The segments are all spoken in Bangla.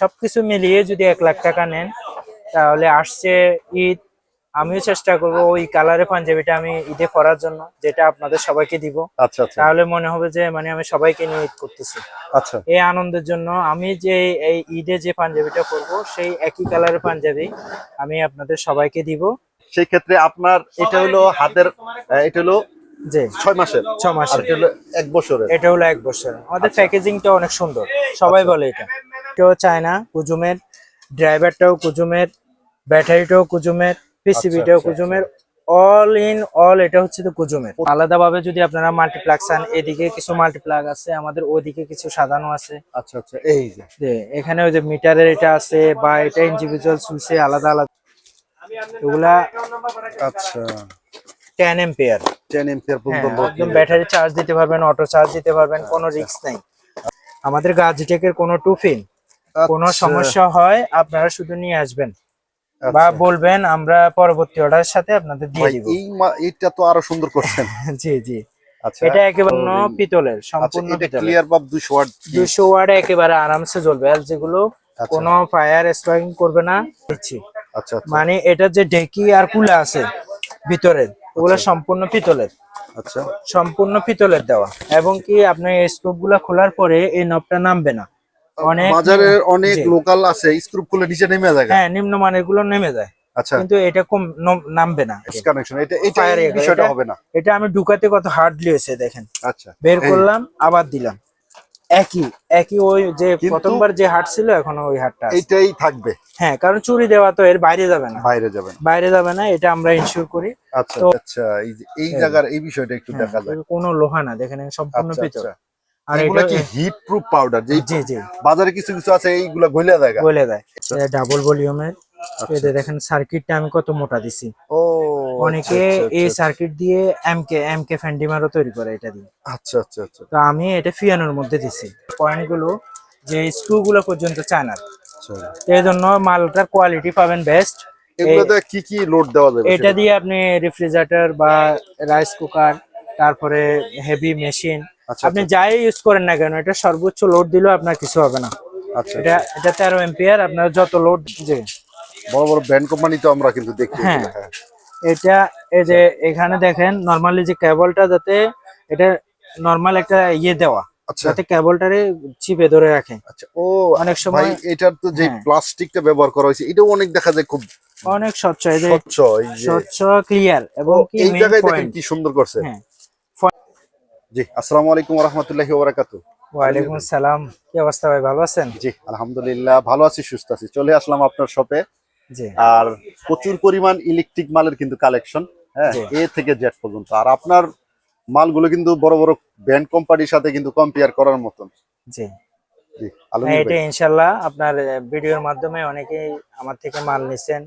সবকিছু মিলিয়ে যদি এক লাখ টাকা নেন তাহলে আসছে ঈদ। আমিও চেষ্টা করব ওই কালারের পাঞ্জাবিটা আমি ঈদে পরার জন্য যেটা আপনাদের সবাইকে দিব। আচ্ছা আচ্ছা। তাহলে মনে হবে যে মানে আমি সবাইকে নিয়ে ঈদ করতেছি। আচ্ছা। এই আনন্দের জন্য আমি যে এই ঈদে যে পাঞ্জাবিটা করব সেই একই কালারের পাঞ্জাবি আমি আপনাদের সবাইকে দিব। সেই ক্ষেত্রে আপনার এটা হলো হাতের এটা হলো যে ছয় মাসের? ছ মাসের। এটা হলো এক বছরের? এটা হলো এক বছর আমাদের প্যাকেজিংটা অনেক সুন্দর। সবাই বলে এটা। এটাও চায়না কুজুমের ড্রাইভারটাও কুজুমের ব্যাটারিটাও কুজুমের পিসিবিটাও আচ্ছা, কুজুমের অল ইন অল এটা হচ্ছে তো কুজুমের। আলাদাভাবে যদি আপনারা মাল্টিপ্লাগ চান এদিকে কিছু মাল্টিপ্লাগ আছে আমাদের ওইদিকে কিছু সাজানো আছে। আচ্ছা আচ্ছা এই যে। এখানে ওই যে মিটারের এটা আছে বা এটা ইন্ডিভিজুয়াল সুইচে আলাদা আলাদা। এগুলা আচ্ছা। টেন এম্পিয়ার টেন এম্পিয়ার হ্যাঁ, পর্যন্ত একদম ব্যাটারি চার্জ দিতে পারবেন অটো চার্জ দিতে পারবেন কোনো রিস্ক নেই। আমাদের গাজিটেকের কোনো টুফিন কোনো আচ্ছা, সমস্যা হয় আপনারা শুধু নিয়ে আসবেন। আচ্ছা। বা বলবেন আমরা পরবর্তী অর্ডারের সাথে আপনাদের দিয়ে দিব। এই এইটা তো আরও সুন্দর করছেন। জি জি। আচ্ছা। এটা একেবারে পিতলের আচ্ছা সম্পূর্ণ ক্লিয়ার বাপ 200 ওয়াট দুশো ওয়ার্ডে একেবারে আরামসে জ্বলবে আর যেগুলো আচ্ছা। কোনো ফায়ার স্পার্কিং করবে না। দিচ্ছি আচ্ছা আচ্ছা। মানে এটা যে ঢেকি আর কুলা আছে ভিতরের ওগুলো সম্পূর্ণ পিতলের। আচ্ছা। সম্পূর্ণ পিতলের দেওয়া। এবং কি আপনার এই স্কোপগুলা খোলার পরে এই নবটা নামবে না? অনেক বাজারের অনেক লোকাল আছে স্ক্রু খুলে নিচে নেমে যায় হ্যাঁ নিম্নমানেরগুলো নেমে যায়। আচ্ছা। কিন্তু এটা কম নামবে না। কানেকশন এটা এটা Fire এই এর- বিষয়টা হবে না। এটা আমি ঢুকাতে কত হার্ডলি হয়েছে দেখেন। আচ্ছা বের করলাম আবার দিলাম। একই একই ওই যে প্রথমবার যে হাট ছিল এখন ওই হাটটা। এইটাই থাকবে। হ্যাঁ কারণ চুরি দেওয়া তো এর বাইরে যাবে না। বাইরে যাবে না। বাইরে যাবে না এটা আমরা ইনশিওর করি। আচ্ছা আচ্ছা এই যে এই জায়গার এই বিষয়টা একটু হ্যাঁ, দেখা যায় কোনো লোহা না দেখেন সম্পূর্ণ আচ্ছা পিতল আর এগুলা এটা কি হিট প্রুফ পাউডার যে জি জি। বাজারে কিছু কিছু আছে এইগুলা গইলা জায়গা বলে দেয়। ডাবল ভলিউমের আচ্ছা। এতে দেখেন সার্কিটটা আমি কত মোটা দিছি। ও অনেকে আচ্ছা, আচ্ছা, এই আচ্ছা, সার্কিট দিয়ে এমকে এমকে ফ্যান্ডিমারও তৈরি করে এটা দিয়ে। আচ্ছা আচ্ছা আচ্ছা। তো আমি এটা ফিয়ানোর মধ্যে দিছি। পয়েন্টগুলো যে স্ক্রু গুলো পর্যন্ত চায় না। আচ্ছা। এই জন্য মালটার কোয়ালিটি পাবেন বেস্ট এগুলোতে কি কি লোড দেওয়া যাবে এটা দিয়ে আপনি রেফ্রিজারেটর বা রাইস কুকার তারপরে হেভি মেশিন আচ্ছা, আপনি যাই ইউজ করেন না কেন এটা সর্বোচ্চ লোড দিলেও আপনার কিছু হবে না। আচ্ছা এটা এটা তেরো এম্পিয়ার আপনার যত লোড যে। বড় বড় ব্র্যান্ড কোম্পানি তো আমরা কিন্তু দেখি হ্যাঁ। হ্যাঁ। এটা এই যে এখানে দেখেন নরমালি যে কেবলটা যাতে এটা নরমাল একটা ইয়ে দেওয়া আচ্ছা। যাতে কেবলটারে চিপে ধরে রাখে। আচ্ছা ও অনেক সময় এটার তো যে হ্যাঁ। প্লাস্টিকটা ব্যবহার করা হয়েছে এটাও অনেক দেখা যায় খুব অনেক স্বচ্ছ ক্লিয়ার এবং কি এই জায়গায় দেখেন কি সুন্দর করছে। হ্যাঁ। জি আসসালামু আলাইকুম রহমতুল্লাহি ওবারাকাতু। ওয়ালাইকুম আসসালাম। কি অবস্থা ভাই ভালো আছেন? জি আলহামদুলিল্লাহ ভালো আছি সুস্থ আছি। চলে আসলাম আপনার শপে। জি। আর প্রচুর পরিমাণ ইলেকট্রিক মালের কিন্তু কালেকশন হ্যাঁ এ থেকে জেড পর্যন্ত। আর আপনার মালগুলো কিন্তু বড় বড় ব্র্যান্ড কোম্পানির সাথে কিন্তু কম্পেয়ার করার মতন। জি। জি হ্যাঁ এটা। ইনশাল্লাহ আপনার ভিডিওর মাধ্যমে অনেকেই আমার থেকে মাল নিছেন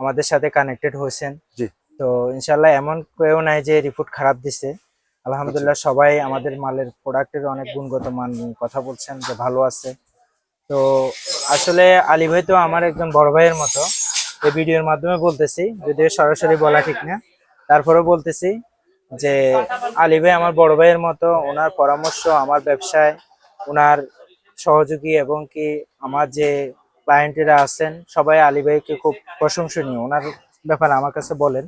আমাদের সাথে কানেক্টেড হয়েছেন। জি। তো ইনশাল্লাহ এমন কেউ নাই যে রিপোর্ট খারাপ দিছে। আলহামদুলিল্লাহ আচ্ছা। সবাই আমাদের মালের প্রোডাক্টের অনেক গুণগত মান কথা বলছেন যে ভালো আছে। তো আসলে আলী ভাই তো আমার একজন বড় ভাইয়ের মতো। এই ভিডিওর মাধ্যমে বলতেছি যদিও সরাসরি বলা ঠিক না। তারপরেও বলতেছি যে আলী ভাই আমার বড় ভাইয়ের মতো ওনার পরামর্শ আমার ব্যবসায় ওনার সহযোগী এবং কি আমার যে ক্লায়েন্টেরা আছেন সবাই আলী ভাইকে খুব প্রশংসনীয়। ওনার ব্যাপারে আমার কাছে বলেন।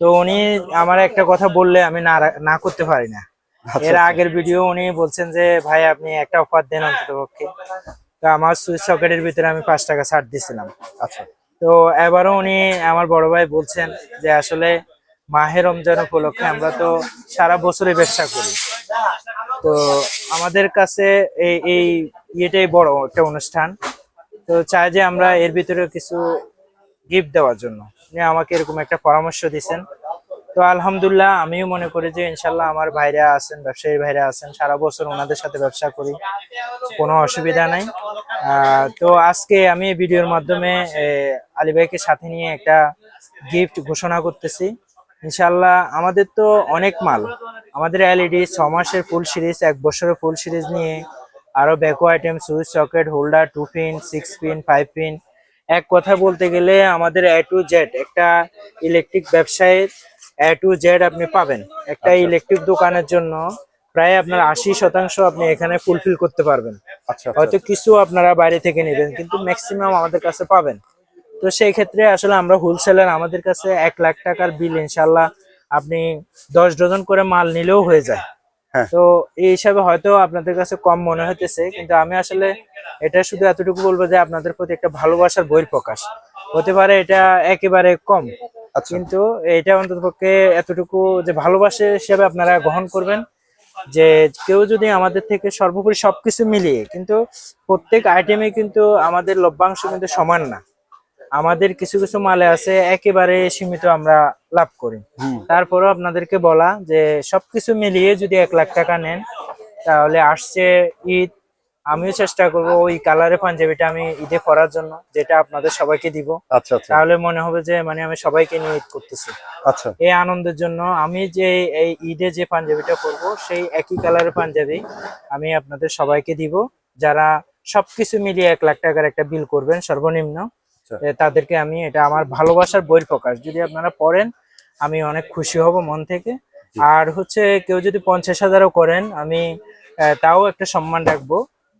তো উনি আমার একটা কথা বললে আমি না না করতে পারি না। আচ্ছা, এর আচ্ছা। আগের ভিডিও উনি বলছেন যে ভাই আপনি একটা অফার দেন অন্তত পক্ষে। তো আমার সুইচ সকেটের ভিতরে আমি পাঁচ টাকা ছাড় দিছিলাম আচ্ছা। তো এবারও উনি আমার বড় ভাই বলছেন যে আসলে মাহে রমজান উপলক্ষে আমরা তো সারা বছরই ব্যবসা করি। তো আমাদের কাছে এই এই ইয়েটাই বড় একটা অনুষ্ঠান। তো চাই যে আমরা এর ভিতরে কিছু গিফট দেওয়ার জন্য। উনি আমাকে এরকম একটা পরামর্শ দিছেন তো আলহামদুলিল্লাহ, আমিও মনে করি যে ইনশাল্লাহ আমার ভাইরা আছেন, ব্যবসায়ী ভাইরা আছেন, সারা বছর ওনাদের সাথে ব্যবসা করি, কোনো অসুবিধা নাই। তো আজকে আমি ভিডিওর মাধ্যমে আলী ভাইকে সাথে নিয়ে একটা গিফট ঘোষণা করতেছি। ইনশাল্লাহ আমাদের তো অনেক মাল, আমাদের এলইডি ছ মাসের ফুল সিরিজ, এক বছরের ফুল সিরিজ নিয়ে আরও ব্যাকো item, switch, socket, holder, two pin, six pin, five pin এক কথা বলতে গেলে আমাদের এ টু জেড একটা ইলেকট্রিক ব্যবসায়ের এ টু জেড আপনি পাবেন। একটা ইলেকট্রিক দোকানের জন্য প্রায় আপনার আশি শতাংশ আপনি এখানে ফুলফিল করতে পারবেন। আচ্ছা আচ্ছা। হয়তো কিছু আপনারা বাইরে থেকে নেবেন কিন্তু ম্যাক্সিমাম আমাদের কাছে পাবেন। তো সেই ক্ষেত্রে আসলে আমরা হোলসেলার আমাদের কাছে এক লাখ টাকার বিল ইনশাল্লাহ আপনি দশ ডজন করে মাল নিলেও হয়ে যায়। তো এই হিসাবে হয়তো আপনাদের কাছে কম মনে হইতেছে কিন্তু আমি আসলে এটা শুধু এতটুকু বলব যে আপনাদের প্রতি একটা ভালোবাসার বই প্রকাশ হতে পারে এটা একেবারে কম আচ্ছা। কিন্তু এটা অন্ততপক্ষে এতটুকু যে ভালোবাসে হিসাবে আপনারা গ্রহণ করবেন যে কেউ যদি আমাদের থেকে সর্বোপরি সবকিছু মিলিয়ে কিন্তু প্রত্যেক আইটেমে কিন্তু আমাদের লভ্যাংশ কিন্তু সমান না। আমাদের কিছু কিছু মালে আছে একেবারে সীমিত আমরা লাভ করি। তারপরও আপনাদেরকে বলা যে সবকিছু মিলিয়ে যদি এক লাখ টাকা নেন তাহলে আসছে ঈদ। আমিও চেষ্টা করব ওই কালারের পাঞ্জাবিটা আমি ঈদে পরার জন্য যেটা আপনাদের সবাইকে দিব। আচ্ছা আচ্ছা। তাহলে মনে হবে যে মানে আমি সবাইকে নিয়ে ঈদ করতেছি। আচ্ছা। এই আনন্দের জন্য আমি যে এই ঈদে যে পাঞ্জাবিটা করব সেই একই কালারের পাঞ্জাবি আমি আপনাদের সবাইকে দিব। যারা সবকিছু মিলিয়ে এক লাখ টাকার একটা বিল করবেন সর্বনিম্ন। তাদেরকে আমি এটা আমার ভালোবাসার বইয়ের প্রকাশ। যদি আপনারা পড়েন আমি অনেক খুশি হব মন থেকে। আর হচ্ছে কেউ যদি পঞ্চাশ হাজারও করেন আমি তাও একটা সম্মান রাখব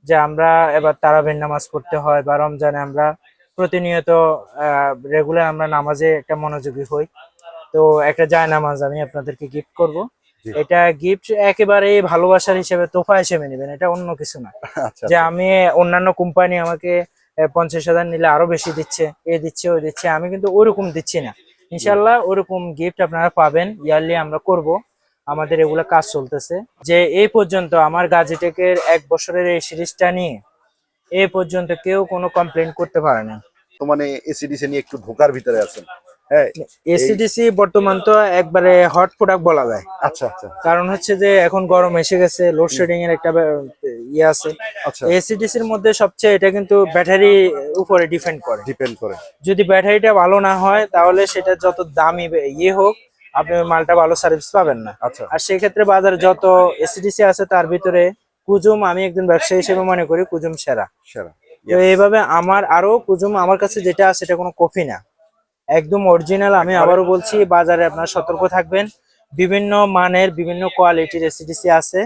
যে আমরা এবার তারাবির নামাজ পড়তে হয় বা রমজানে আমরা প্রতিনিয়ত রেগুলার আমরা নামাজে একটা মনোযোগী হই। তো একটা যায় নামাজ আমি আপনাদেরকে গিফট করব। এটা গিফট একেবারে ভালোবাসার হিসেবে তোফা হিসেবে নেবেন এটা অন্য কিছু না। আচ্ছা যে আমি অন্যান্য কোম্পানি আমাকে পঞ্চাশ হাজার নিলে আরও বেশি দিচ্ছে, এ দিচ্ছে ও দিচ্ছে, আমি কিন্তু ওরকম দিচ্ছি না। ইনশাল্লাহ ওরকম গিফট আপনারা পাবেন ইয়ারলি আমরা করব। আমাদের এগুলো কাজ চলতেছে। যে এই পর্যন্ত আমার গাজিটেকের এক বছরের এই সিরিজটা নিয়ে, এ পর্যন্ত কেউ কোনো কমপ্লেন করতে পারে না। তো মানে এসিডিসি নিয়ে একটু ধোকার ভিতরে আছেন? এসিডিসি বর্তমান তো একবারে হট প্রোডাক্ট বলা যায়। আচ্ছা আচ্ছা। কারণ হচ্ছে যে এখন গরম এসে গেছে লোডশেডিং এর একটা ইয়ে আছে। আচ্ছা। এসিডিসির মধ্যে সবচেয়ে এটা কিন্তু ব্যাটারি উপরে ডিপেন্ড করে। ডিপেন্ড করে। যদি ব্যাটারিটা ভালো না হয় তাহলে সেটা যত দামি ইয়ে হোক আপনি মালটা ভালো সার্ভিস পাবেন না। আচ্ছা। আর সেই ক্ষেত্রে বাজারে যত এসিডিসি আছে তার ভিতরে কুজুম আমি একজন ব্যবসায়ী হিসেবে মনে করি কুজুম সেরা। সেরা। তো এইভাবে আমার আরও কুজুম আমার কাছে যেটা আছে সেটা কোনো কপি না। একদম অরিজিনাল আমি আবারও বলছি বাজারে আপনারা সতর্ক থাকবেন। বিভিন্ন মানের বিভিন্ন কোয়ালিটির এসিডিসি আছে।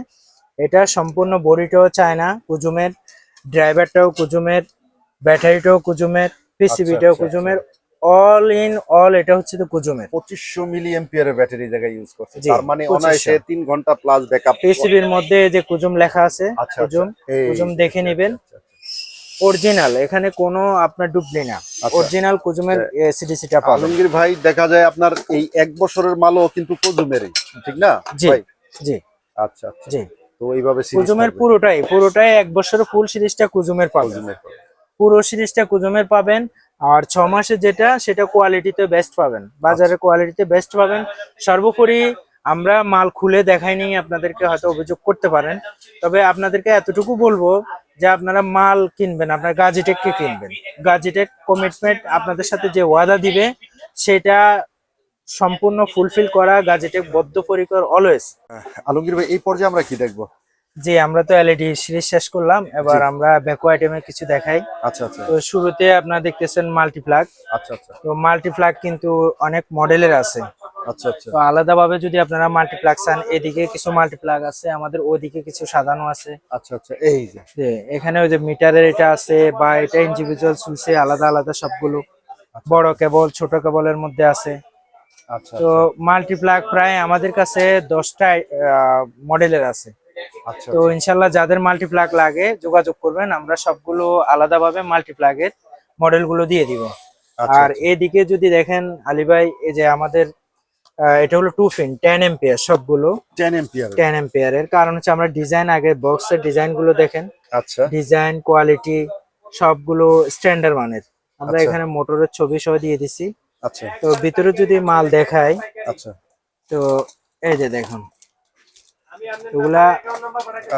এটা সম্পূর্ণ বডিটাও চায় না কুজুমের ড্রাইভারটাও কুজুমের ব্যাটারিটাও কুজুমের পিসিবিটাও আচ্ছা, কুজুমের অল ইন অল এটা হচ্ছে তো কুজুমের। পঁচিশশো মিলি এম্পিয়ারের ব্যাটারি জায়গায় ইউজ করছে। তার মানে 2500 অনায়াসে তিন ঘণ্টা প্লাস ব্যাকআপ পিসিবির মধ্যে যে কুজুম লেখা আছে আচ্ছা কুজুম কুজুম দেখে নেবেন। অরিজিনাল এখানে কোনো আপনার ডুপ্লি না। আচ্ছা। অরিজিনাল কুজুমের এসিডিসিটা পাবেন। আলমগীর ভাই দেখা যায় আপনার এই এক বছরের মালও কিন্তু কজুমেরই ঠিক না? জি জি। আচ্ছা আচ্ছা। জি। তো এইভাবে কুজুমের পুরোটাই পুরোটাই এক বছরের ফুল সিরিজটা কুজুমের পাবেন। পুরো সিরিজটা কুজুমের পাবেন আর ছ মাসে যেটা সেটা কোয়ালিটিতে বেস্ট পাবেন। বাজারে কোয়ালিটিতে বেস্ট পাবেন। সর্বোপরি আমরা মাল খুলে দেখাইনি আপনাদেরকে হয়তো অভিযোগ করতে পারেন। তবে আপনাদেরকে এতটুকু বলব যে আপনারা মাল কিনবেন আপনার গাজিটেককে কিনবেন। গাজিটেক কমিটমেন্ট আপনাদের সাথে যে ওয়াদা দিবে সেটা সম্পূর্ণ ফুলফিল করা গাজিটেক বদ্ধপরিকর অলওয়েজ আলমগীর ভাই এই পর্যায়ে আমরা কি দেখব? জি আমরা তো এলইডি সিরিজ শেষ করলাম। এবার। আমরা ব্যাকো আইটেমের কিছু দেখাই। আচ্ছা আচ্ছা। তো শুরুতে আপনারা দেখতেছেন মাল্টিপ্লাগ আচ্ছা আচ্ছা। তো মাল্টিপ্লাগ কিন্তু অনেক মডেলের আছে। আচ্ছা আচ্ছা। তো আলাদাভাবে যদি আপনারা মাল্টিপ্লাগ চান এদিকে কিছু মাল্টিপ্লাগ আছে আমাদের ওইদিকে কিছু সাজানো আছে। আচ্ছা আচ্ছা এই যে। এখানে ওই যে মিটারের এটা আছে বা এটা ইন্ডিভিজুয়াল সুইচে আলাদা আলাদা সবগুলো। বড় কেবল ছোট কেবলের মধ্যে আছে। আচ্ছা তো মাল্টিপ্লাগ প্রায় আমাদের কাছে দশটা মডেলের আছে। আচ্ছা তো ইনশাল্লাহ যাদের মাল্টিপ্লাগ লাগে যোগাযোগ করবেন আমরা সবগুলো আলাদাভাবে মাল্টিপ্লাগের মডেলগুলো দিয়ে দিব। আচ্ছা, আর এদিকে যদি দেখেন আলী ভাই এই যে আমাদের এটা হলো টু ফিন টেন এম্পিয়ার সবগুলো টেন এম্পিয়ার টেন এম্পিয়ার এর। কারণ হচ্ছে আমরা ডিজাইন আগে বক্সের ডিজাইনগুলো দেখেন। আচ্ছা। ডিজাইন কোয়ালিটি সবগুলো স্ট্যান্ডার্ড মানের। আমরা আচ্ছা। এখানে মোটরের ছবি সহ দিয়ে দিছি। আচ্ছা। তো ভিতরে যদি মাল দেখাই আচ্ছা। তো এই যে দেখুন। এগুলা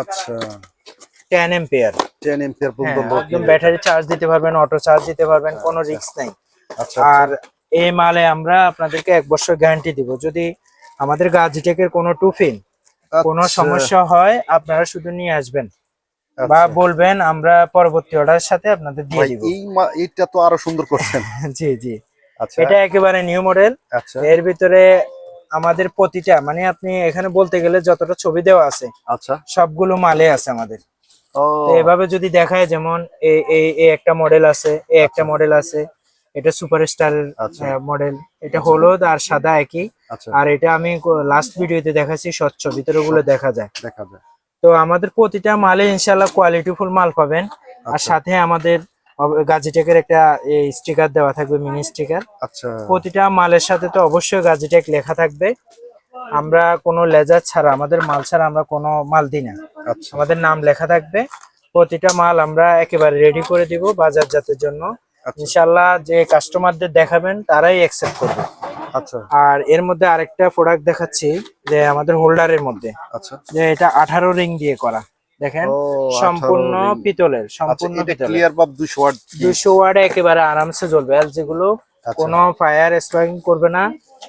আচ্ছা। টেন এম্পিয়ার টেন এম্পিয়ার একদম ব্যাটারি চার্জ দিতে পারবেন অটো চার্জ দিতে পারবেন কোনো রিস্ক নাই। আচ্ছা। আর এই মালে আমরা আপনাদেরকে এক বছর গ্যারান্টি দিব। যদি আমাদের গাজিটেকের কোনো টুফিন কোনো আচ্ছা, সমস্যা হয় আপনারা শুধু নিয়ে আসবেন। আচ্ছা। বা বলবেন আমরা পরবর্তী অর্ডারের সাথে আপনাদের দিয়ে দিব। এই এইটা তো আরও সুন্দর করছেন। জি জি। আচ্ছা। এটা একেবারে নিউ মডেল আচ্ছা। এর ভিতরে আমাদের প্রতিটা মানে আপনি এখানে বলতে গেলে যতটা ছবি দেওয়া আছে আচ্ছা। সবগুলো মালে আছে আমাদের। এভাবে যদি দেখায় যেমন এই এই এই একটা মডেল আছে এই একটা মডেল আছে এটা সুপারস্টারের আচ্ছা। মডেল এটা হলুদ আর সাদা একই। আচ্ছা। আর এটা আমি লাস্ট ভিডিওতে দেখাচ্ছি স্বচ্ছ ভিতরে গুলো দেখা যায়। দেখা যায়। তো আমাদের প্রতিটা মালে ইনশাল্লাহ কোয়ালিটি ফুল মাল পাবেন। আর আচ্ছা। সাথে আমাদের গাজিটেকের একটা স্টিকার দেওয়া থাকবে মিনি স্টিকার আচ্ছা। প্রতিটা মালের সাথে তো অবশ্যই গাজিটেক লেখা থাকবে। আমরা কোনো লেজার ছাড়া আমাদের মাল ছাড়া আমরা কোনো মাল দিই না। আচ্ছা। আমাদের নাম লেখা থাকবে। প্রতিটা মাল আমরা একেবারে রেডি করে দিব বাজারজাতের জন্য। ইনশাল্লাহ যে কাস্টমারদের দেখাবেন তারাই অ্যাকসেপ্ট করবে। আচ্ছা। আর এর মধ্যে আরেকটা প্রোডাক্ট দেখাচ্ছি যে আমাদের হোল্ডারের মধ্যে। আচ্ছা। যে এটা আঠারো রিং দিয়ে করা। দেখেন সম্পূর্ণ পিতলের আচ্ছা সম্পূর্ণ পিতলের। ক্লিয়ার পাব 200 ওয়াট দুশো ওয়ার্ডে একেবারে আরামসে জ্বলবে। আর যেগুলো আচ্ছা। কোনো ফায়ার স্পার্কিং করবে না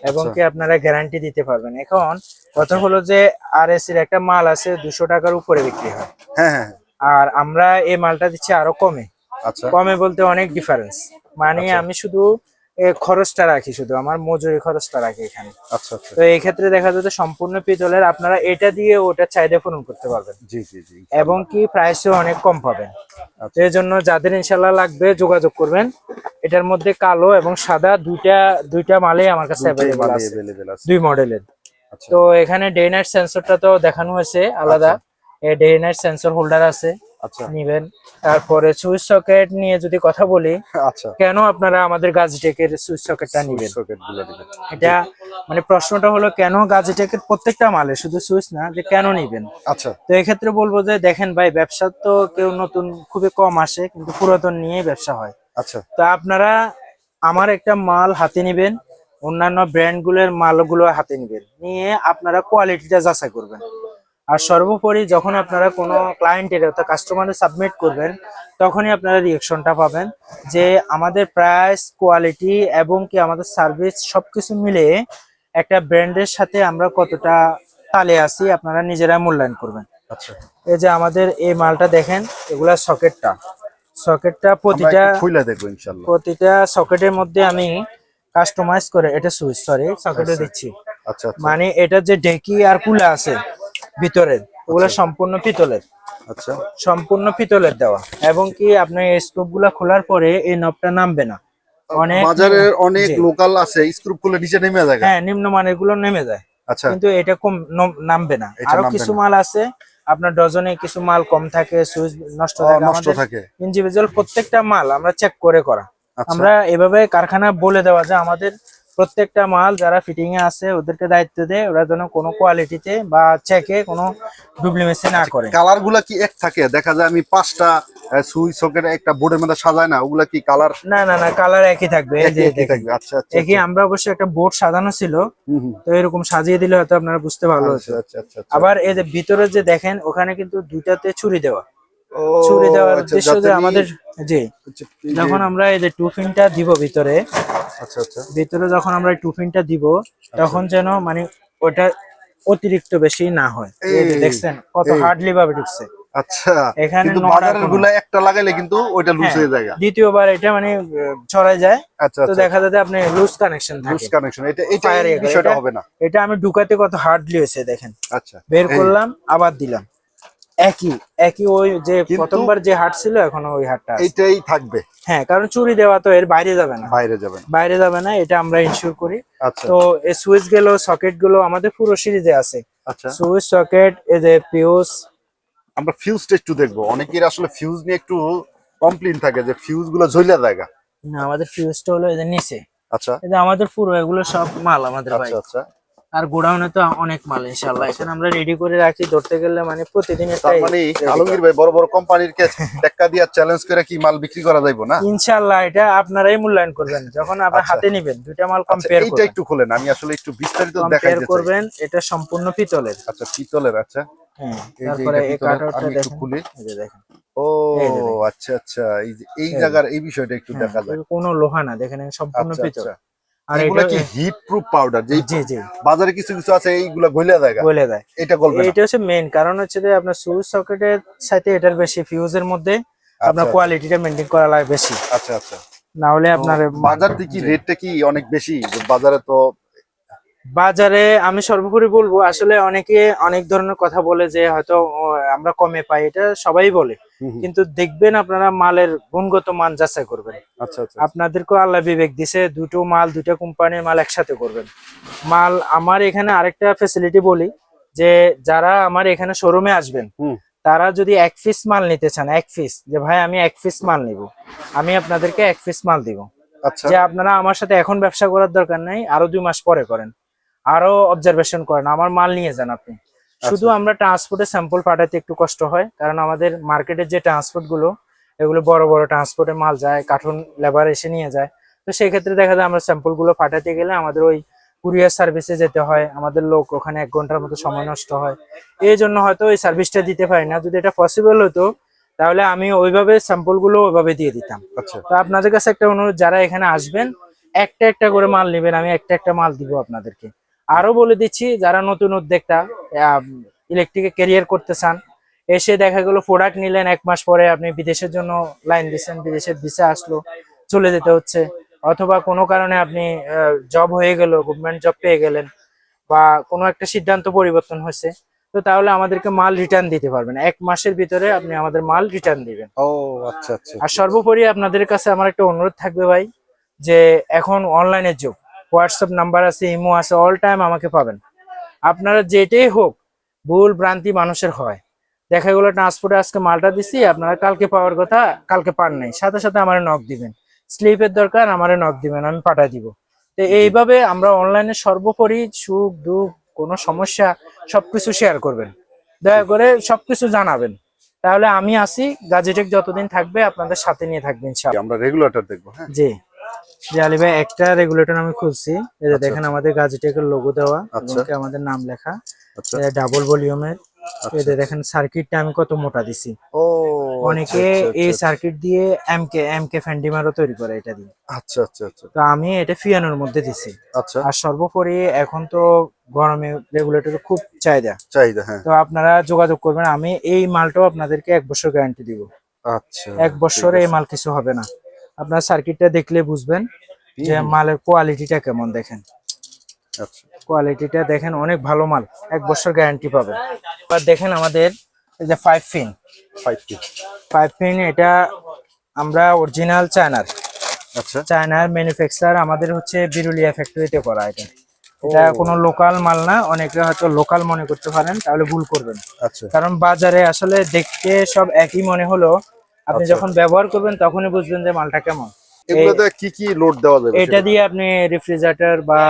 এবং আচ্ছা। কি আপনারা গ্যারান্টি দিতে পারবেন। এখন কথা হলো যে আর এর একটা মাল আছে দুশো টাকার উপরে বিক্রি হয়। হ্যাঁ হ্যাঁ আর আমরা এই মালটা দিচ্ছি আরও কমে। আচ্ছা কমে বলতে অনেক ডিফারেন্স মানে আমি শুধু খরচটা রাখি শুধু আমার মজুরি খরচটা রাখি এখানে। আচ্ছা আচ্ছা। তো এই ক্ষেত্রে দেখা যাচ্ছে সম্পূর্ণ পিতলের আপনারা এটা দিয়ে ওটা চাহিদা পূরণ করতে পারবেন। জি জি জি এবং কি প্রাইসও অনেক কম পাবেন। আচ্ছা। এই জন্য যাদের ইনশাল্লাহ লাগবে যোগাযোগ করবেন। এটার মধ্যে কালো এবং সাদা দুইটা দুইটা মালে আমার কাছে অ্যাভেলেবল আছে। দুই মডেলের আচ্ছা। তো এখানে ডে নাইট সেন্সরটা তো দেখানো হয়েছে আলাদা। ডে নাইট সেন্সর হোল্ডার আছে। আচ্ছা নিবেন। তারপরে সুইচ সকেট নিয়ে যদি কথা বলি আচ্ছা। কেন আপনারা আমাদের গাজিটেকের সুইচ সকেটটা নিবেন? এটা মানে প্রশ্নটা হলো কেন গাজিটেকের প্রত্যেকটা মালে শুধু সুইচ না যে কেন নিবেন? আচ্ছা। তো এক্ষেত্রে বলব যে দেখেন ভাই ব্যবসা তো কেউ নতুন খুবই কম আসে কিন্তু পুরাতন নিয়েই ব্যবসা হয়। আচ্ছা। তো আপনারা আমার একটা মাল হাতে নেবেন অন্যান্য ব্র্যান্ডগুলোর মালগুলো হাতে নেবেন। নিয়ে আপনারা কোয়ালিটিটা যাচাই করবেন। আর সর্বোপরি যখন আপনারা কোনো ক্লায়েন্টের অর্থাৎ কাস্টমারের সাবমিট করবেন তখনই আপনারা রিয়েকশনটা পাবেন যে আমাদের প্রাইস কোয়ালিটি এবং কি আমাদের সার্ভিস সবকিছু মিলে একটা ব্র্যান্ডের সাথে আমরা কতটা তালে আছি আপনারা নিজেরা মূল্যায়ন করবেন। আচ্ছা। এই যে আমাদের এই মালটা দেখেন এগুলা সকেটটা সকেটটা প্রতিটা খুলে দেখব ইনশাআল্লাহ। প্রতিটা সকেটের মধ্যে আমি কাস্টমাইজ করে এটা সুইচ সরি সকেটে। দিচ্ছি। আচ্ছা আচ্ছা। মানে এটা যে ডেকি আর কুলা আছে ভিতরের ওগুলা সম্পূর্ণ পিতলের। আচ্ছা। সম্পূর্ণ পিতলের দেওয়া। এবং কি আপনার এই স্কোপগুলা খোলার পরে এই নবটা নামবে না। অনেক বাজারে অনেক লোকাল আছে স্ক্রু খুলে নিচে নেমে যায় হ্যাঁ নিম্নমানেরগুলো নেমে যায়। আচ্ছা। কিন্তু এটা কম নামবে না। আরও কিছু মাল আছে আপনার ডজনে কিছু মাল কম থাকে সুইচ নষ্ট থাকে। নষ্ট থাকে। ইন্ডিভিজুয়াল প্রত্যেকটা মাল আমরা চেক করে করা। আচ্ছা। আমরা এভাবে কারখানা বলে দেওয়া যে আমাদের প্রত্যেকটা মাল যারা ফিটিং এ আছে ওদেরকে দায়িত্ব দেয় ওরা যেন কোনো কোয়ালিটিতে বা চেকে কোনো ডুপ্লিমেসি না করে। কালারগুলা কি এক থাকে? দেখা যায় আমি পাঁচটা সুই সকেট একটা বোর্ডের মধ্যে সাজায় না ওগুলা কি কালার না না না কালার একই থাকবে এই যে দেখেন। থাকবে। আচ্ছা আচ্ছা একই আমরা অবশ্যই একটা বোর্ড সাজানো ছিল। তো এরকম সাজিয়ে দিলে হয়তো আপনারা বুঝতে ভালো আচ্ছা হতো। আচ্ছা আচ্ছা আচ্ছা। আবার এই যে ভিতরে যে দেখেন ওখানে কিন্তু দুইটাতে ছুরি দেওয়া। ছুরি দেওয়ার আচ্ছা, উদ্দেশ্য যে আমাদের জি। আচ্ছা, যে- যখন আমরা এই যে টুফিনটা দিব ভিতরে আচ্ছা আচ্ছা। ভিতরে যখন আমরা টুফিনটা দিব তখন যেন মানে ওটা অতিরিক্ত বেশি না হয়। দেখছেন কত হার্ডলি ভাবে ঢুকছে। আচ্ছা এখানে বাজারের একটা লাগাইলে কিন্তু লুজ হ্যাঁ, যায় দ্বিতীয়বার এটা মানে ছড়ায় যায়। আচ্ছা তো আচ্ছা। দেখা যাচ্ছে আপনি লুজ কানেকশন লুজ কানেকশন এটা এটা Fire এই এর- বিষয়টা হবে না। এটা আমি ঢুকাতে কত হার্ডলি হয়েছে দেখেন। আচ্ছা বের করলাম আবার দিলাম। একই একই ওই যে প্রথমবার যে হাট ছিল এখন ওই হাটটা এটাই থাকবে। হ্যাঁ কারণ চুরি দেওয়া তো এর বাইরে যাবে না। বাইরে যাবে না। বাইরে যাবে না এটা আমরা ইনশিওর করি। আচ্ছা। তো এই সুইচগুলো সকেটগুলো আমাদের পুরো সিরিজে আছে। আচ্ছা। সুইচ সকেট এই যে পিউস আমরা ফিউজটা একটু দেখব। অনেকের আসলে ফিউজ নিয়ে একটু কমপ্লেন থাকে যে ফিউজগুলো ঝইলা জায়গা। না আমাদের ফিউজটা হলো এদের নিচে। আচ্ছা। যে আমাদের পুরো এগুলো সব মাল আমাদের আচ্ছা আচ্ছা। আর গোডাউনে তো অনেক মাল ইনশাল্লাহ এখানে আমরা রেডি করে রাখি ধরতে গেলে মানে প্রতিদিন মানে আলমগীর ভাই বড় বড় কোম্পানির কে টেক্কা দিয়া চ্যালেঞ্জ করে কি মাল বিক্রি করা যাইবো না? ইনশাল্লাহ এটা আপনারাই মূল্যায়ন করবেন। যখন আপনার আচ্ছা। হাতে নেবেন দুইটা মাল আচ্ছা কম্পেয়ার এইটা করবেন। একটু খোলেন আমি আসলে একটু বিস্তারিত দেখাইতে করবেন এটা সম্পূর্ণ পিতলের। আচ্ছা পিতলের আচ্ছা। হ্যাঁ এই যে তারপরে এই কাটারটা দেখেন। খুলি। দেখেন। ও। আচ্ছা আচ্ছা এই যে এই জায়গার এই বিষয়টা একটু হ্যাঁ, দেখা যায়। কোনো লোহা না দেখেন এটা সম্পূর্ণ আচ্ছা পিতল। আচ্ছা। আর এগুলা এটা কি হিট প্রুফ পাউডার যে জি জি। বাজারে কিছু কিছু আছে এইগুলা গইলা দেয় বলে দেয় এটা গলবে এটা হচ্ছে মেইন কারণ হচ্ছে যে আপনার সুইচ সকেটের সাথে এটার বেশি ফিউজের মধ্যে আপনার আচ্ছা। কোয়ালিটিটা মেনটেন করা লাগে বেশি। আচ্ছা আচ্ছা। না হলে আপনার বাজার থেকে রেটটা কি অনেক বেশি? বাজারে তো বাজারে আমি সর্বোপরি বলব আসলে অনেকে অনেক ধরনের কথা বলে যে হয়তো আমরা কমে পাই এটা সবাই বলে। কিন্তু দেখবেন আপনারা মালের গুণগত মান যাচাই করবেন। আচ্ছা আচ্ছা। আপনাদেরকেও আল্লাহ বিবেক দিছে দুটো মাল দুটো কোম্পানির মাল একসাথে করবেন। মাল আমার এখানে আরেকটা ফেসিলিটি বলি যে যারা আমার এখানে শোরুমে আসবেন। তারা যদি এক পিস মাল নিতে চান এক পিস যে ভাই আমি এক পিস মাল নিব আমি আপনাদেরকে এক পিস মাল দিব। আচ্ছা। যে আপনারা আমার সাথে এখন ব্যবসা করার দরকার নাই আরও দুই মাস পরে করেন। আরও অবজারভেশন করেন আমার মাল নিয়ে যান আপনি। শুধু আমরা ট্রান্সপোর্টে স্যাম্পল পাঠাতে একটু কষ্ট হয় কারণ আমাদের মার্কেটের যে ট্রান্সপোর্টগুলো এগুলো বড় বড় ট্রান্সপোর্টে মাল যায় কার্টুন লেবার এসে নিয়ে যায়। তো সেই ক্ষেত্রে দেখা যায় আমরা স্যাম্পলগুলো পাঠাতে গেলে আমাদের ওই কুরিয়ার সার্ভিসে যেতে হয় আমাদের লোক ওখানে এক ঘণ্টার মতো সময় নষ্ট হয়। এই জন্য হয়তো ওই সার্ভিসটা দিতে পারি না। যদি এটা পসিবল হতো তাহলে আমি ওইভাবে স্যাম্পলগুলো ওইভাবে দিয়ে দিতাম। আচ্ছা। তো আপনাদের কাছে একটা অনুরোধ যারা এখানে আসবেন একটা একটা করে মাল নেবেন আমি একটা একটা মাল দিব আপনাদেরকে। আরও বলে দিচ্ছি যারা নতুন উদ্যোক্তা ইলেকট্রিকে ক্যারিয়ার করতে চান এসে দেখা গেলো প্রোডাক্ট নিলেন এক মাস পরে আপনি বিদেশের জন্য লাইন দিচ্ছেন বিদেশের ভিসা আসলো চলে যেতে হচ্ছে। অথবা কোনো কারণে আপনি জব হয়ে গেল গভর্নমেন্ট জব পেয়ে গেলেন বা কোনো একটা সিদ্ধান্ত পরিবর্তন হয়েছে তো তাহলে আমাদেরকে মাল রিটার্ন দিতে পারবেন। এক মাসের ভিতরে আপনি আমাদের মাল রিটার্ন দিবেন। ও আচ্ছা আচ্ছা। আর সর্বোপরি আপনাদের কাছে আমার একটা অনুরোধ থাকবে ভাই যে এখন অনলাইনের যুগ হোয়াটসঅ্যাপ নাম্বার আছে ইমো আছে অল টাইম আমাকে পাবেন। আপনারা যেটাই হোক ভুল ভ্রান্তি মানুষের হয়। দেখা গেলো ট্রান্সপোর্টে আজকে মালটা দিছি আপনারা কালকে পাওয়ার কথা কালকে পান নাই। সাথে সাথে আমার নক দিবেন। স্লিপের দরকার আমারে নক দিবেন আমি পাঠাই দিব। তো এইভাবে আমরা অনলাইনে সর্বোপরি সুখ দুঃখ কোনো সমস্যা সবকিছু শেয়ার করবেন। দয়া করে সবকিছু জানাবেন। তাহলে আমি আসি গাজেটেক যতদিন থাকবে আপনাদের সাথে নিয়ে থাকবেন আমরা রেগুলেটর দেখব হ্যাঁ? জি। জি আলী ভাই একটা রেগুলেটর আমি খুলছি। এই যে আচ্ছা, দেখেন আমাদের গাজেটেকের লোগো দেওয়া। আচ্ছা। এবং আমাদের নাম লেখা। আচ্ছা। ডাবল ভলিউমের আচ্ছা। এই যে দেখেন সার্কিটটা আমি কত মোটা দিছি। ও অনেকে আচ্ছা, এই আচ্ছা, সার্কিট দিয়ে এমকে এমকে ফ্যান্ডিমারও তৈরি করে এটা দিয়ে। আচ্ছা আচ্ছা আচ্ছা। তো আমি এটা ফিয়ানোর মধ্যে দিছি। আচ্ছা। আর সর্বোপরি এখন তো গরমে রেগুলেটরের খুব চাহিদা। চাহিদা হ্যাঁ। তো আপনারা যোগাযোগ করবেন। আমি এই মালটাও আপনাদেরকে এক বছর গ্যারান্টি দিব। আচ্ছা এক বছরে এই মাল কিছু হবে না। আপনার সার্কিটটা দেখলে বুঝবেন যে। মালের কোয়ালিটিটা কেমন দেখেন। আচ্ছা। কোয়ালিটিটা দেখেন অনেক ভালো মাল এক বছর গ্যারান্টি পাবেন এবার দেখেন আমাদের এই যে five pin five feet five pin এটা আমরা অরিজিনাল চায়নার আচ্ছা। চায়নার ম্যানুফ্যাকচার আমাদের হচ্ছে বিরুলিয়া ফ্যাক্টরিতে করা এটা। এটা কোনো লোকাল মাল না অনেকে হয়তো লোকাল মনে করতে পারেন তাহলে ভুল করবেন। আচ্ছা। কারণ বাজারে আসলে দেখতে সব একই মনে হলো আপনি আচ্ছা। যখন ব্যবহার করবেন তখনই বুঝবেন যে মালটা কেমন। এগুলোতে কি কি লোড দেওয়া যাবে এটা দিয়ে আপনি রেফ্রিজারেটর বা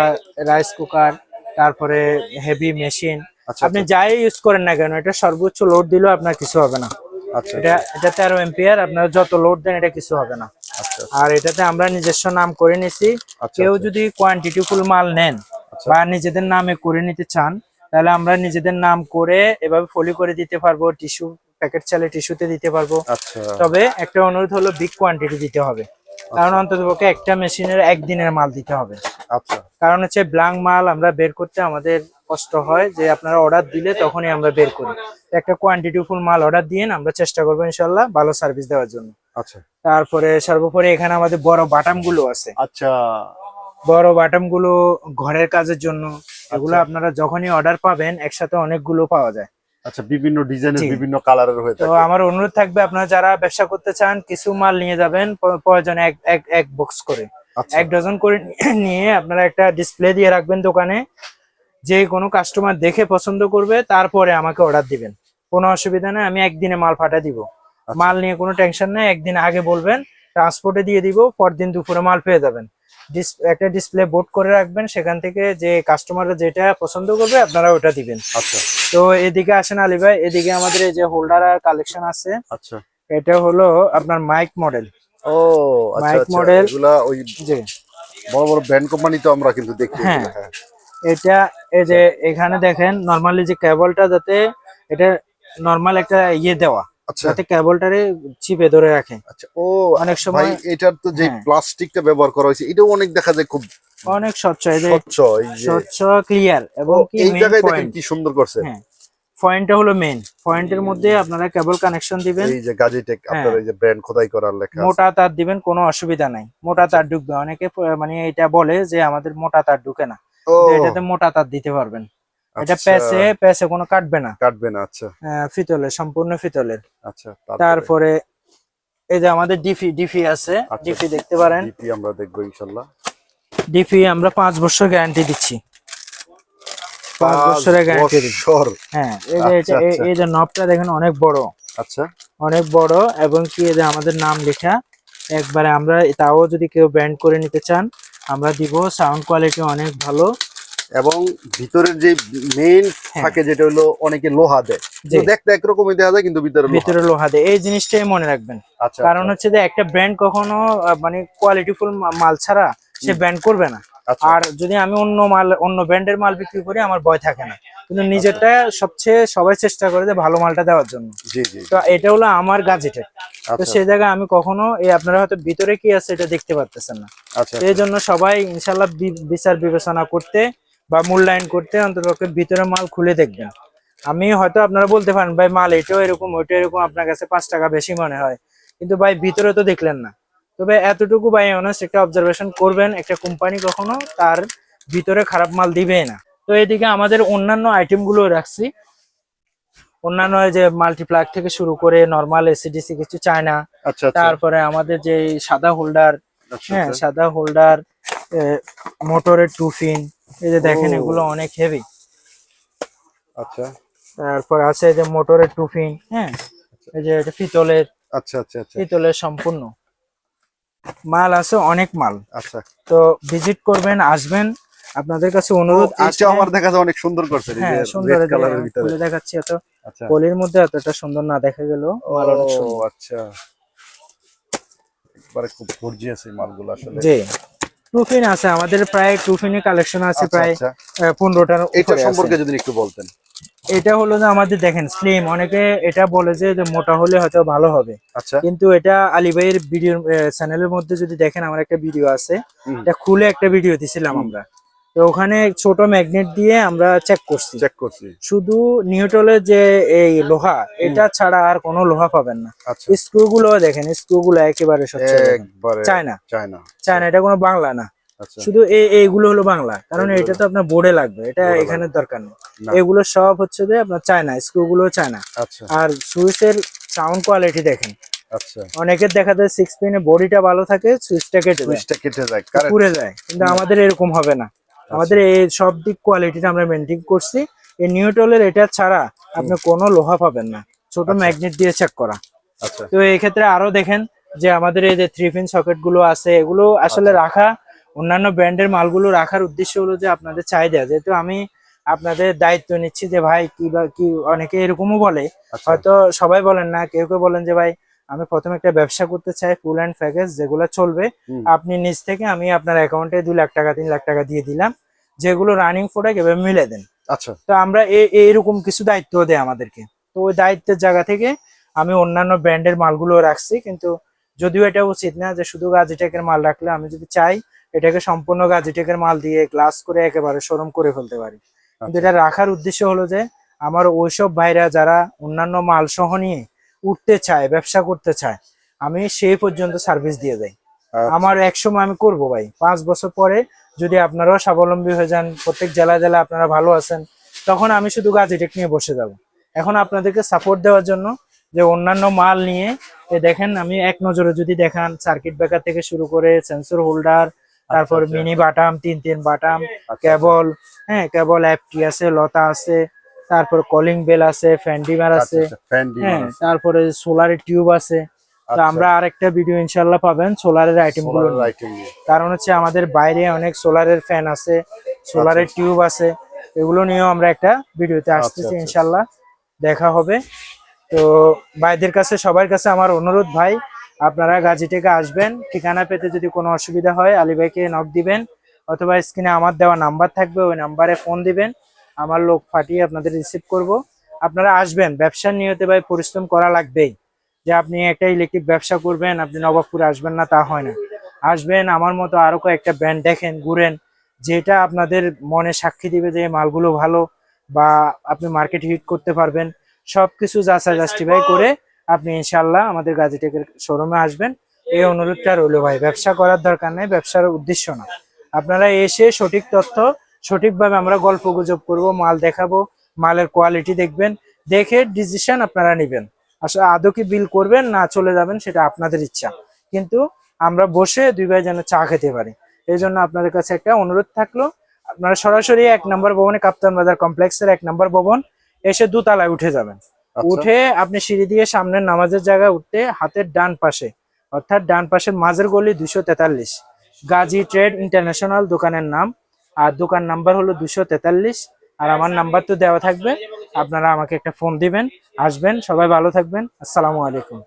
রাইস কুকার তারপরে হেভি মেশিন আচ্ছা আপনি যাই ইউজ করেন না কেন এটা সর্বোচ্চ লোড দিলেও আপনার কিছু হবে না। আচ্ছা এটা এটা তেরো এম্পিয়ার আপনার যত লোড দেন এটা কিছু হবে না। আচ্ছা আর এটাতে আমরা নিজস্ব নাম করে নিছি। আচ্ছা, কেউ আচ্ছা। যদি কোয়ান্টিটি ফুল মাল নেন আচ্ছা। বা নিজেদের নামে করে নিতে চান তাহলে আমরা নিজেদের নাম করে এভাবে ফলি করে দিতে পারব টিস্যু প্যাকেট চালে টিস্যুতে দিতে পারব। আচ্ছা। তবে একটা অনুরোধ হলো বিগ কোয়ান্টিটি দিতে হবে। কারণ অন্ততপক্ষে একটা মেশিনের একদিনের মাল দিতে হবে। আচ্ছা। কারণ হচ্ছে ব্লাঙ্ক মাল আমরা বের করতে আমাদের কষ্ট হয় যে আপনারা অর্ডার দিলে তখনই আমরা বের করি। একটা কোয়ান্টিটি ফুল মাল অর্ডার দিয়ে আমরা চেষ্টা করব ইনশাল্লাহ ভালো সার্ভিস দেওয়ার জন্য। আচ্ছা। তারপরে সর্বোপরি এখানে আমাদের বড় বাটামগুলো আছে। আচ্ছা। বড় বাটামগুলো ঘরের কাজের জন্য। এগুলো আপনারা যখনই অর্ডার পাবেন একসাথে অনেকগুলো পাওয়া যায়। আচ্ছা বিভিন্ন ডিজাইনের বিভিন্ন কালারের হয়ে থাকে। তো আমার অনুরোধ থাকবে আপনারা যারা ব্যবসা করতে চান কিছু মাল নিয়ে যাবেন প্রয়োজনে এক এক এক বক্স করে। আচ্ছা। এক ডজন করে নিয়ে আপনারা একটা ডিসপ্লে দিয়ে রাখবেন দোকানে। যে কোনো কাস্টমার দেখে পছন্দ করবে তারপরে আমাকে অর্ডার দিবেন। কোনো অসুবিধা নেই আমি একদিনে মাল পাঠা দিব। আচ্ছা। মাল নিয়ে কোনো টেনশন নেই একদিন আগে বলবেন ট্রান্সপোর্টে দিয়ে দিব পরদিন দুপুরে মাল পেয়ে যাবেন। একটা ডিসপ্লে বোর্ড করে রাখবেন সেখান থেকে যে কাস্টমাররা যেটা পছন্দ করবে আপনারা ওটা দিবেন। আচ্ছা। তো এদিকে আসেন আলী ভাই এদিকে আমাদের এই যে হোল্ডার আর কালেকশন আছে আচ্ছা। এটা হলো আপনার মাইক মডেল ও মাইক মডেল আচ্ছা ওই যে বড় বড় ব্র্যান্ড কোম্পানি তো আমরা কিন্তু দেখি হ্যাঁ। হ্যাঁ। এটা এই যে এখানে দেখেন নর্মালি যে কেবলটা যাতে এটা নর্মাল একটা ইয়ে দেওয়া আচ্ছা যাতে কেবলটারে চিপে ধরে রাখে। আচ্ছা ও অনেক সময় এটার তো যে হ্যাঁ। প্লাস্টিকটা ব্যবহার করা হয়েছে এটাও অনেক দেখা যায় খুব অনেক স্বচ্ছ এই যে স্বচ্ছ স্বচ্ছ ক্লিয়ার এবং ও, কি এই মেইন জায়গায় দেখেন কি সুন্দর করছে। হ্যাঁ পয়েন্টটা হলো মেইন পয়েন্টের মধ্যে আপনারা কেবল কানেকশন দিবেন। এই যে গাজিটেক আপনার হ্যাঁ। এই যে ব্র্যান্ড খোদাই করার লেখা মোটা তার দিবেন কোনো অসুবিধা নাই। মোটা তার ঢুকবে। অনেকে মানে এটা বলে যে আমাদের মোটা তার ঢুকে না। এটাতে মোটা তার দিতে পারবেন। এটা আচ্ছা, প্যাসে প্যাসে কোনো কাটবে না। কাটবে না আচ্ছা। আহ, ফিতলের সম্পূর্ণ ফিতলের। আচ্ছা তারপরে? এই যে আমাদের ডিফি ডিফি আছে। আচ্ছা। ডিফি দেখতে পারেন। ডিপি আমরা দেখব ইনশাল্লাহ। ডিপি আমরা পাঁচ বছর গ্যারান্টি দিচ্ছি। পাঁচ বছরের গ্যারান্টি বছর? হ্যাঁ এই যে আচ্ছা। এই যে নবটা দেখেন অনেক বড়। আচ্ছা। অনেক বড় এবং কি এই যে আমাদের নাম লেখা একবারে আমরা তাও যদি কেউ ব্যান্ড করে নিতে চান আমরা দিব সাউন্ড কোয়ালিটি অনেক ভালো। এবং ভিতরের যে মেইন হ্যাঁ। থাকে যেটা হলো অনেকে লোহা দেয়। দেখতে একরকমই দেখা যায় কিন্তু ভিতরে। ভিতরে লোহা দেয়। এই জিনিসটাই মনে রাখবেন। আচ্ছা কারণ হচ্ছে যে একটা ব্র্যান্ড কখনো মানে কোয়ালিটিফুল মাল ছাড়া সে ব্র্যান্ড করবে না। আচ্ছা। আর যদি আমি অন্য মাল অন্য ব্র্যান্ডের মাল বিক্রি করি আমার ভয় থাকে না। কিন্তু নিজেরটা সবচেয়ে সবাই চেষ্টা করে যে ভালো মালটা দেওয়ার জন্য। জি জি। তো এটা হলো আমার গাজেটের তো আচ্ছা। সেই জায়গায় আমি কখনো এই আপনারা হয়তো ভিতরে কি আছে এটা দেখতে পারতেছেন না। আচ্ছা এই জন্য সবাই ইনশাল্লাহ বিচার বিবেচনা করতে বা মূল্যায়ন করতে অন্ততপক্ষে ভিতরে মাল খুলে দেখবেন আমি হয়তো আপনারা বলতে পারেন ভাই মাল এটাও এরকম ওইটা এরকম আপনার কাছে পাঁচ টাকা বেশি মনে হয়। কিন্তু ভাই ভিতরে তো দেখলেন না। তবে এতটুকু ভাই অনেস্ট একটা অবজারভেশন করবেন একটা কোম্পানি কখনো তার ভিতরে খারাপ মাল দিবে না। তো এদিকে আমাদের অন্যান্য আইটেমগুলো রাখছি। অন্যান্য যে মাল্টিপ্লাগ থেকে শুরু করে নর্মাল এসিডিসি কিছু চায়না। আচ্ছা আচ্ছা। তারপরে আমাদের যে সাদা হোল্ডার হ্যাঁ আচ্ছা। সাদা হোল্ডার মোটরের টুফিন এই যে দেখেন এগুলো অনেক হেভি আচ্ছা। তারপর আছে এই যে মোটরের টুফিন হ্যাঁ এই যে এটা পিতলের আচ্ছা আচ্ছা আচ্ছা। পিতলের সম্পূর্ণ। মাল আছে অনেক মাল। আচ্ছা। তো ভিজিট করবেন আসবেন। আপনাদের কাছে অনুরোধ আচ্ছা আসবেন। আমার দেখা যায় অনেক সুন্দর করছে হ্যাঁ সুন্দর কালারের ভিতরে। দেখাচ্ছি এত। আচ্ছা। পলির মধ্যে এতটা সুন্দর না দেখা গেল মাল অনেক ও সুন্দর আচ্ছা। একবারে খুব গর্জিয়াস এই মালগুলো আসলে। জি। টুফিন আছে আমাদের প্রায় টুফিনের কালেকশন আছে আচ্ছা, প্রায় আচ্ছা। আহ, পনেরোটার এটা সম্পর্কে যদি একটু বলতেন। এটা হলো যে আমাদের দেখেন স্লিম অনেকে এটা বলে যে যে মোটা হলে হয়তো ভালো হবে। আচ্ছা। কিন্তু এটা আলী ভাইয়ের ভিডিও চ্যানেলের মধ্যে যদি দেখেন আমার একটা ভিডিও আছে। এটা খুলে একটা ভিডিও দিছিলাম আমরা। তো ওখানে ছোট ম্যাগনেট দিয়ে আমরা চেক করছি। চেক করছি। শুধু নিউটলের যে এই লোহা এটা ছাড়া আর কোনো লোহা পাবেন না। আচ্ছা। স্ক্রু গুলো দেখেন স্ক্রু গুলো একেবারে চায়না চায়না চায়না এটা কোনো বাংলা না। আচ্ছা। শুধু এই এইগুলো হলো বাংলা। কারণ এটা তো আপনার বোর্ডে লাগবে এটা এখানে দরকার নেই। এগুলো সব হচ্ছে যে আপনার চায়না স্ক্রু গুলো চায়না আচ্ছা। আর সুইচের সাউন্ড কোয়ালিটি দেখেন। আচ্ছা। অনেকের দেখা যায় সিক্স পিনে বডিটা ভালো থাকে সুইচটা কেটে সুইচটা কেটে যায় পুড়ে যায়। কিন্তু আমাদের এরকম হবে না। আমাদের এই সব দিক কোয়ালিটিটা আমরা মেনটেন করছি। এই নিউটলের এটা ছাড়া আপনি কোনো লোহা পাবেন না। ছোট আচ্ছা। ম্যাগনেট দিয়ে চেক করা। আচ্ছা। তো এই ক্ষেত্রে আরও দেখেন যে আমাদের এই যে থ্রি পিন সকেটগুলো আছে এগুলো আসলে আচ্ছা। রাখা অন্যান্য ব্র্যান্ডের মালগুলো রাখার উদ্দেশ্য হলো যে আপনাদের চাহিদা। যেহেতু আমি আপনাদের দায়িত্ব নিচ্ছি যে ভাই কি বা কি অনেকে এরকমও বলে। আচ্ছা। হয়তো সবাই বলেন না কেউ কেউ বলেন যে ভাই আমি প্রথমে একটা ব্যবসা করতে চাই ফুল অ্যান্ড প্যাকেজ যেগুলো চলবে। আপনি নিজ থেকে আমি আপনার অ্যাকাউন্টে দুই লাখ টাকা তিন লাখ টাকা দিয়ে দিলাম। যেগুলো রানিং প্রোডাক্ট এভাবে মিলে দেন। আচ্ছা। তো আমরা এইরকম কিছু দায়িত্ব দেয় আমাদেরকে। তো ওই দায়িত্বের জায়গা থেকে আমি অন্যান্য ব্র্যান্ডের মালগুলো রাখছি কিন্তু যদিও এটা উচিত না যে শুধু গাজিটেকের মাল রাখলে আমি যদি চাই এটাকে সম্পূর্ণ গাজিটেকের মাল দিয়ে গ্লাস করে একেবারে শোরুম করে ফেলতে পারি। কিন্তু আচ্ছা। এটা রাখার উদ্দেশ্য হলো যে আমার ওইসব ভাইরা যারা অন্যান্য মাল সহ নিয়ে উঠতে চায় ব্যবসা করতে চায় আমি সেই পর্যন্ত সার্ভিস দিয়ে যাই আচ্ছা। আমার এক সময় আমি করব ভাই পাঁচ বছর পরে যদি আপনারাও স্বাবলম্বী হয়ে যান প্রত্যেক জেলায় জেলায় আপনারা ভালো আছেন তখন আমি শুধু গাছ গাজিটেক নিয়ে বসে যাব এখন আপনাদেরকে সাপোর্ট দেওয়ার জন্য যে অন্যান্য মাল নিয়ে দেখেন আমি এক নজরে যদি দেখান সার্কিট ব্রেকার থেকে শুরু করে সেন্সর হোল্ডার তারপর আচ্ছা। মিনি বাটাম তিন তিন বাটাম আচ্ছা। কেবল হ্যাঁ কেবল অ্যাপটি আছে লতা আছে তারপর কলিং বেল আছে ফ্যান্ডিমার আছে। হ্যাঁ তারপরে সোলারের টিউব আছে। তো আচ্ছা। আমরা আরেকটা ভিডিও ইনশাল্লাহ পাবেন সোলারের আইটেমগুলো কারণ হচ্ছে আমাদের বাইরে অনেক সোলারের ফ্যান আছে সোলারের টিউব আছে এগুলো নিয়েও আমরা একটা ভিডিওতে আসতেছি আচ্ছা। ইনশাল্লাহ দেখা হবে। তো ভাইদের কাছে সবার কাছে আমার অনুরোধ ভাই আপনারা গাজী থেকে আসবেন ঠিকানা পেতে যদি কোনো অসুবিধা হয় আলী ভাইকে নক দিবেন অথবা স্ক্রিনে আমার দেওয়া নাম্বার থাকবে ওই নাম্বারে ফোন দিবেন। আমার লোক পাঠিয়ে আপনাদের রিসিভ করব। আপনারা আসবেন ব্যবসার নিয়তে ভাই পরিশ্রম করা লাগবেই। যে আপনি একটা ইলেকট্রিক ব্যবসা করবেন, আপনি নবাবপুরে আসবেন না, তা হয় না। আসবেন, আমার মতো আরও কয়েকটা ব্র্যান্ড দেখেন, ঘুরেন, যেটা আপনাদের মনে সাক্ষী দিবে যে মালগুলো ভালো বা আপনি মার্কেট হিট করতে পারবেন। সব কিছু যাচাই জাস্টিফাই করে আপনি ইনশাল্লাহ আমাদের গাজীটেকের শোরুমে আসবেন। এই অনুরোধটা রইল ভাই, ব্যবসা করার দরকার নেই, ব্যবসার উদ্দেশ্য না। আপনারা এসে সঠিক তথ্য সঠিকভাবে আমরা গল্প গুজব করব মাল দেখাবো মালের কোয়ালিটি দেখবেন দেখে ডিসিশন আপনারা নেবেন। আসলে আদৌ কি বিল করবেন না চলে যাবেন সেটা আপনাদের ইচ্ছা। কিন্তু আমরা বসে দুই ভাই যেন চা খেতে পারি। এই জন্য আপনাদের কাছে একটা অনুরোধ থাকল আপনারা সরাসরি এক নম্বর ভবনে কাপ্তান বাজার কমপ্লেক্সের এক নম্বর ভবন এসে দুতলায় উঠে যাবেন। আচ্ছা। উঠে আপনি সিঁড়ি দিয়ে সামনের নামাজের জায়গায় উঠতে হাতের ডান পাশে অর্থাৎ ডান পাশের মাঝের গলি দুশো তেতাল্লিশ গাজী ট্রেড ইন্টারন্যাশনাল দোকানের নাম আর দোকান নাম্বার হলো দুশো তেতাল্লিশ। আর আমার নাম্বার তো দেওয়া থাকবে। আপনারা আমাকে একটা ফোন দিবেন, আসবেন, সবাই ভালো থাকবেন। আসসালামু আলাইকুম।